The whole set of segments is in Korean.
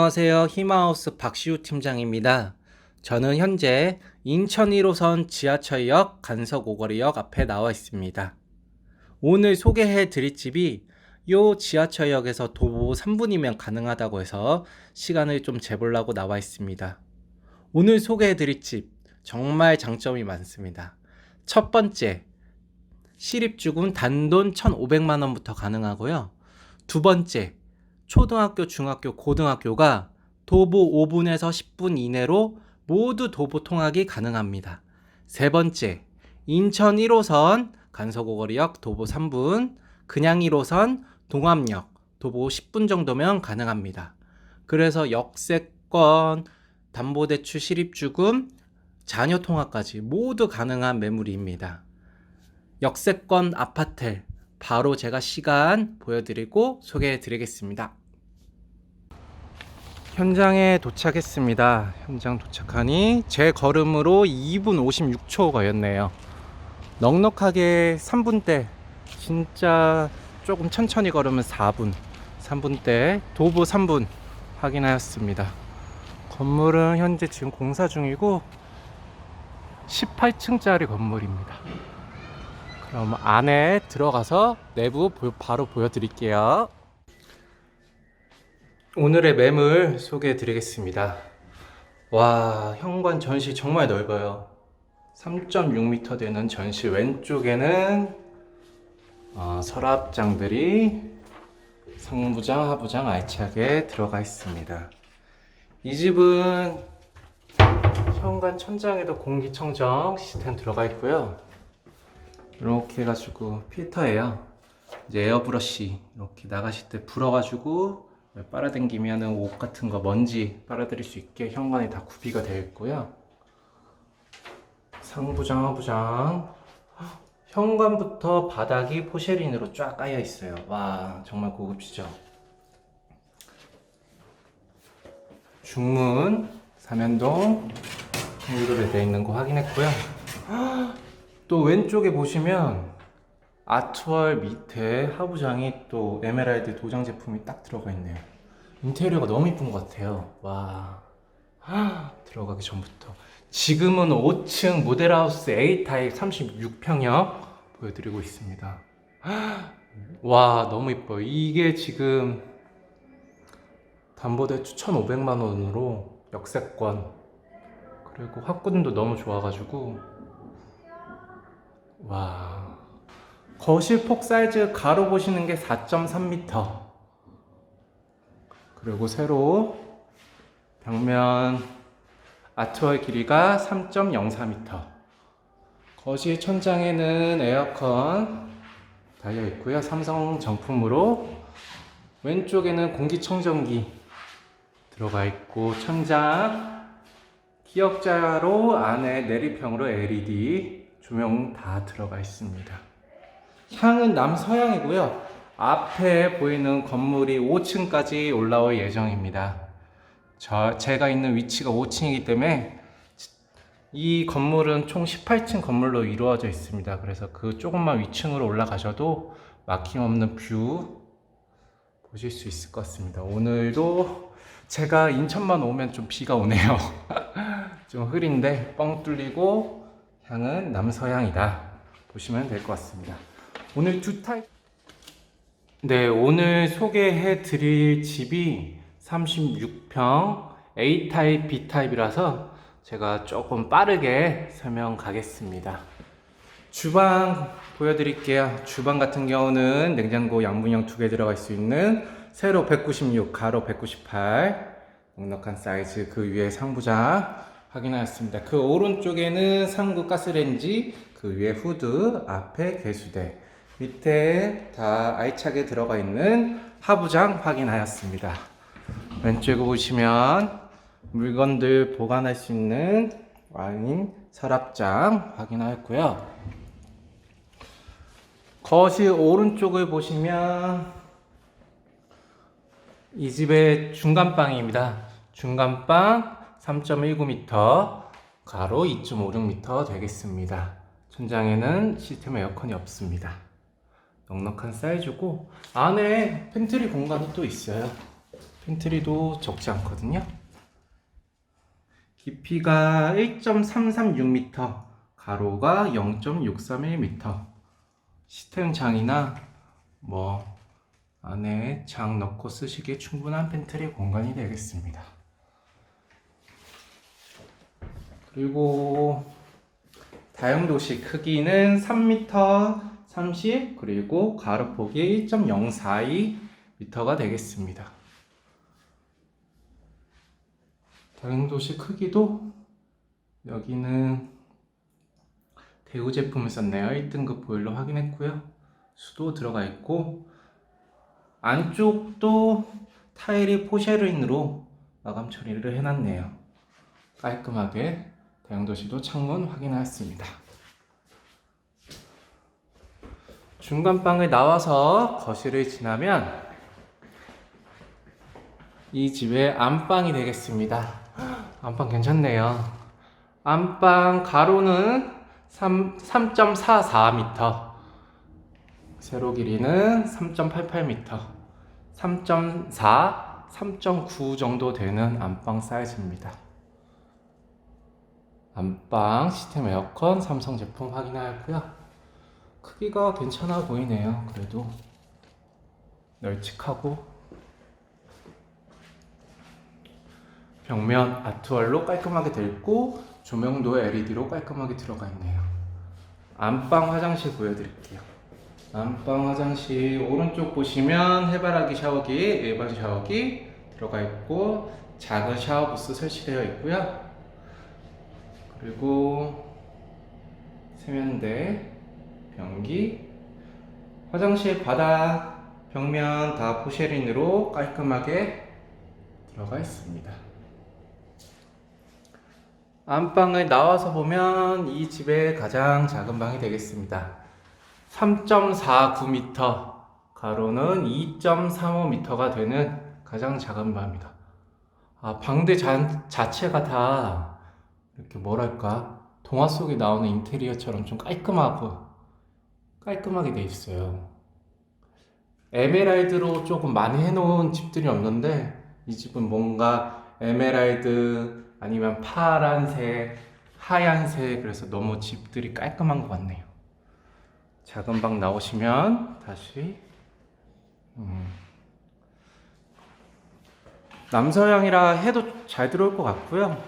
안녕하세요. 히마우스 박시우 팀장입니다. 저는 현재 인천 1호선 지하철역 간석 오거리역 앞에 나와 있습니다. 오늘 소개해 드릴 집이 요 지하철역에서 도보 3분이면 가능하다고 해서 시간을 좀 재보려고 나와 있습니다. 오늘 소개해 드릴 집 정말 장점이 많습니다. 첫 번째, 시립주군 단돈 1,500만 원부터 가능하고요. 두 번째, 초등학교, 중학교, 고등학교가 도보 5분에서 10분 이내로 모두 도보 통학이 가능합니다. 세 번째, 인천 1호선 간서고거리역 도보 3분, 그냥 1호선 동암역 도보 10분 정도면 가능합니다. 그래서 역세권, 담보대출 실입주금, 자녀 통화까지 모두 가능한 매물입니다. 역세권 아파트 바로 제가 시간 보여드리고 소개해 드리겠습니다. 현장에 도착했습니다. 현장 도착하니 제 걸음으로 2분 56초 걸렸네요. 넉넉하게 3분대 진짜 조금 천천히 걸으면 4분 3분대 도보 3분 확인하였습니다. 건물은 현재 지금 공사 중이고 18층짜리 건물입니다. 그럼 안에 들어가서 내부 보- 바로 보여드릴게요. 오늘의 매물 소개해 드리겠습니다. 와, 현관 전시 정말 넓어요. 3.6m 되는 전시 왼쪽에는 어, 서랍장들이 상부장, 하부장 알차게 들어가 있습니다. 이 집은 현관 천장에도 공기청정 시스템 들어가 있고요. 이렇게 해가지고 필터예요. 이제 에어브러쉬 이렇게 나가실 때 불어가지고 빨아당기면은 옷 같은 거 먼지 빨아들일 수 있게 현관에 다 구비가 되어 있고요. 상부장, 하부장. 현관부터 바닥이 포쉐린으로 쫙 깔려 있어요. 와 정말 고급지죠. 중문 삼연동 통일로 되어 있는 거 확인했고요. 또 왼쪽에 보시면 아트월 밑에 하부장이 또 에메랄드 도장 제품이 딱 들어가 있네요. 인테리어가 너무 이쁜 것 같아요. 와. 하, 들어가기 전부터. 지금은 5층 모델하우스 A 타입 36평형 보여드리고 있습니다. 하, 와, 너무 이뻐요. 이게 지금 담보대출 1,500만 원으로 역세권 그리고 학군도 너무 좋아가지고 와 거실 폭 사이즈 가로 보시는 게 4.3m 그리고 세로 벽면 아트월 길이가 3.04m 거실 천장에는 에어컨 달려 있고요. 삼성 정품으로 왼쪽에는 공기청정기 들어가 있고 천장 기역자로 안에 내리평으로 LED 조명 다 들어가 있습니다. 향은 남서향이고요. 앞에 보이는 건물이 5층까지 올라올 예정입니다. 저 제가 있는 위치가 5층이기 때문에 이 건물은 총 18층 건물로 이루어져 있습니다. 그래서 그 조금만 위층으로 올라가셔도 막힘없는 뷰 보실 수 있을 것 같습니다. 오늘도 제가 인천만 오면 좀 비가 오네요. 좀 흐린데 뻥 뚫리고 향은 남서향이다. 보시면 될 것 같습니다. 오늘 두 타입. 네, 오늘 소개해 드릴 집이 36평 A 타입, B 타입이라서 제가 조금 빠르게 설명 가겠습니다. 주방 보여드릴게요. 주방 같은 경우는 냉장고 양분형 두 개 들어갈 수 있는 세로 196, 가로 198 넉넉한 사이즈 그 위에 상부장 확인하였습니다. 그 오른쪽에는 상부 가스레인지 그 위에 후드 앞에 개수대 밑에 다 알차게 들어가 있는 하부장 확인하였습니다. 왼쪽에 보시면 물건들 보관할 수 있는 와인 서랍장 확인하였고요. 거실 오른쪽을 보시면 이 집의 중간방입니다. 중간방 3.19m, 가로 2.56m 되겠습니다. 천장에는 시스템 에어컨이 없습니다. 넉넉한 사이즈고 안에 팬트리 공간이 또 있어요. 팬트리도 적지 않거든요. 깊이가 1.336m, 가로가 0.631m. 시스템 장이나 뭐 안에 장 넣고 쓰시기에 충분한 팬트리 공간이 되겠습니다. 그리고 다용도시 크기는 3m 30 그리고 가로폭이 1.042m가 되겠습니다. 다용도시 크기도 여기는 대우 제품을 썼네요. 1등급 보일러 확인했고요. 수도 들어가 있고 안쪽도 타일이 포쉐르인으로 마감 처리를 해놨네요. 깔끔하게 대형도시도 창문 확인하였습니다. 중간방을 나와서 거실을 지나면 이 집의 안방이 되겠습니다. 안방 괜찮네요. 안방 가로는 3, 3.44m, 세로 길이는 3.88m, 3.4, 3.9 정도 되는 안방 사이즈입니다. 안방 시스템 에어컨 삼성 제품 확인하였고요. 크기가 괜찮아 보이네요. 그래도 널찍하고 벽면 아트월로 깔끔하게 되어 있고 조명도 LED로 깔끔하게 들어가 있네요. 안방 화장실 보여드릴게요. 안방 화장실 오른쪽 보시면 해바라기 샤워기, 일반 샤워기 들어가 있고 작은 샤워 부스 설치되어 있고요. 그리고 세면대, 변기, 화장실 바닥, 벽면 다 포쉐린으로 깔끔하게 들어가 있습니다. 안방을 나와서 보면 이 집의 가장 작은 방이 되겠습니다. 3.49m, 가로는 2.35m가 되는 가장 작은 방입니다. 아, 방대 자, 자체가 다 이렇게 뭐랄까 동화 속에 나오는 인테리어처럼 좀 깔끔하고 깔끔하게 돼 있어요. 에메랄드로 조금 많이 해놓은 집들이 없는데 이 집은 뭔가 에메랄드 아니면 파란색, 하얀색 그래서 너무 집들이 깔끔한 것 같네요. 작은 방 나오시면 다시 음, 남서양이라 해도 잘 들어올 것 같고요.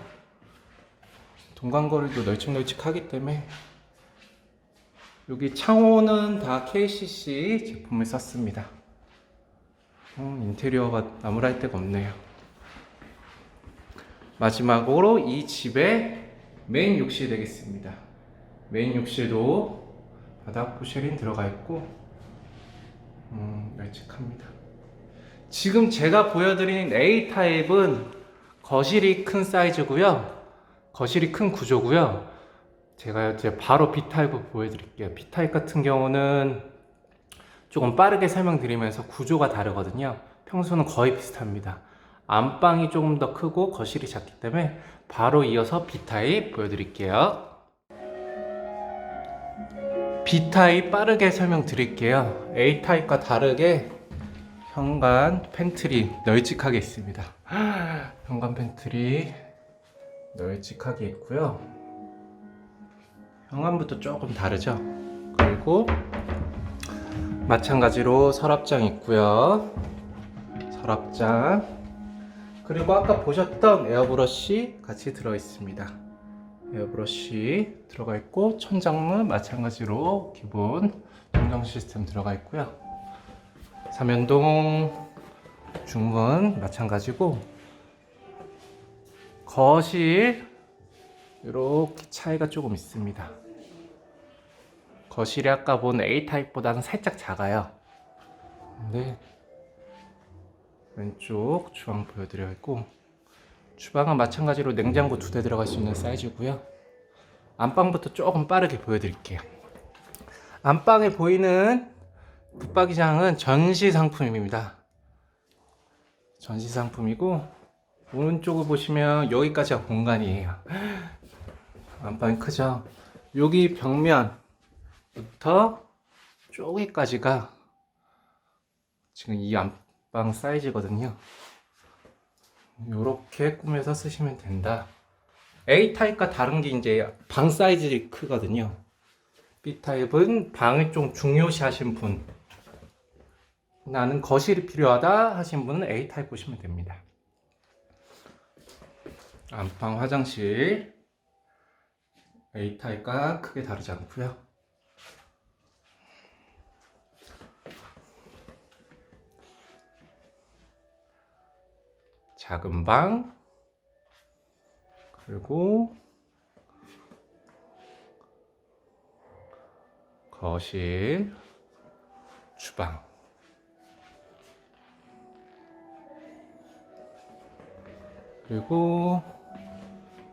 동간거리도 널찍널찍하기 때문에 여기 창호는 다 KCC 제품을 썼습니다. 음, 인테리어가 나무랄 데가 없네요. 마지막으로 이 집의 메인 욕실 되겠습니다. 메인 욕실도 바닥 포쉐린 들어가 있고 음, 널찍합니다. 지금 제가 보여드린 A 타입은 거실이 큰 사이즈고요. 거실이 큰 구조고요. 제가 바로 B 타입을 보여드릴게요. B 타입 같은 경우는 조금 빠르게 설명드리면서 구조가 다르거든요. 평소는 거의 비슷합니다. 안방이 조금 더 크고 거실이 작기 때문에 바로 이어서 B 타입 보여드릴게요. B 타입 빠르게 설명드릴게요. A 타입과 다르게 현관 팬트리 널찍하게 있습니다. 현관 팬트리 널찍하게 있고요. 현관부터 조금 다르죠. 그리고 마찬가지로 서랍장 있고요. 서랍장 그리고 아까 보셨던 에어브러쉬 같이 들어 있습니다. 에어브러쉬 들어가 있고 천장문 마찬가지로 기본 정정 시스템 들어가 있고요. 삼연동 중문 마찬가지고 거실 이렇게 차이가 조금 있습니다. 거실이 아까 본 A 타입보다는 살짝 작아요. 근데 왼쪽 주방 보여드려 있고 주방은 마찬가지로 냉장고 두 대 들어갈 수 있는 사이즈고요. 안방부터 조금 빠르게 보여드릴게요. 안방에 보이는 붙박이장은 전시 상품입니다. 전시 상품이고 오른쪽을 보시면 여기까지가 공간이에요. 안방이 크죠? 여기 벽면 부터 쪼개까지가 지금 이 안방 사이즈거든요. 이렇게 꾸며서 쓰시면 된다. A 타입과 다른 게 이제 방 사이즈가 크거든요. B 타입은 방을 좀 중요시 하신 분, 나는 거실이 필요하다 하신 분은 A 타입 보시면 됩니다. 안방 화장실 A 타입과 크게 다르지 않고요. 작은 방 그리고 거실 주방. 그리고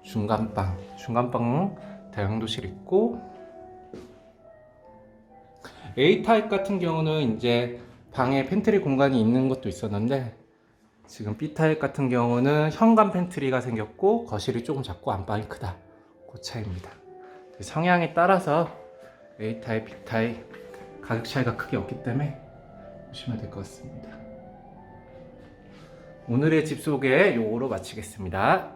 중간방. 중간방 다용도실 있고 A 타입 같은 경우는 이제 방에 팬트리 공간이 있는 것도 있었는데 지금 B 타입 같은 경우는 현관 팬트리가 생겼고 거실이 조금 작고 안방이 크다. 그 차이입니다. 성향에 따라서 A 타입, B 타입 가격 차이가 크게 없기 때문에 보시면 될 것 같습니다. 오늘의 집 소개 요거로 마치겠습니다